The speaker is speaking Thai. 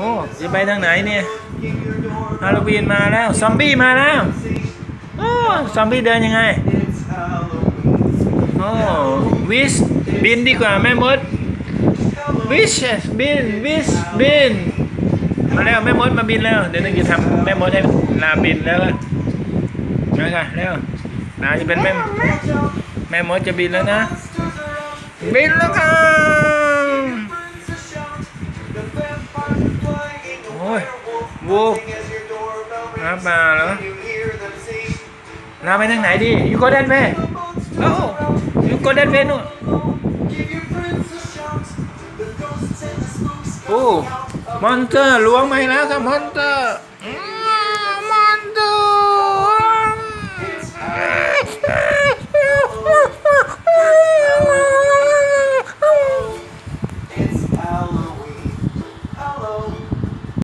โอ้จะไปทางไหนเนี่ยฮาโลวีนมาแล้ว ซอมบี้มาแล้ว โอ้ ซอมบี้เดินยังไง โอ้ วิส บินดีกว่าแม่มด วิชบิน วิส บิน มาแล้วแม่มดมาบินแล้ว เดี๋ยวนึงจะทำแม่มดให้ลาบินแล้วนมาค่ะเร็วนาจะเป็นแม่แม่มดจะบินแล้วนะ บินแล้วกัน อ้ยวูบน้ำปลาเหรอลาไปทางไหนดียูโกเดนเวโอ้ยูโกเดนเวนู่นโอ้มอนเตอร์ล้วงมาให้แล้วครับมอนเตอร์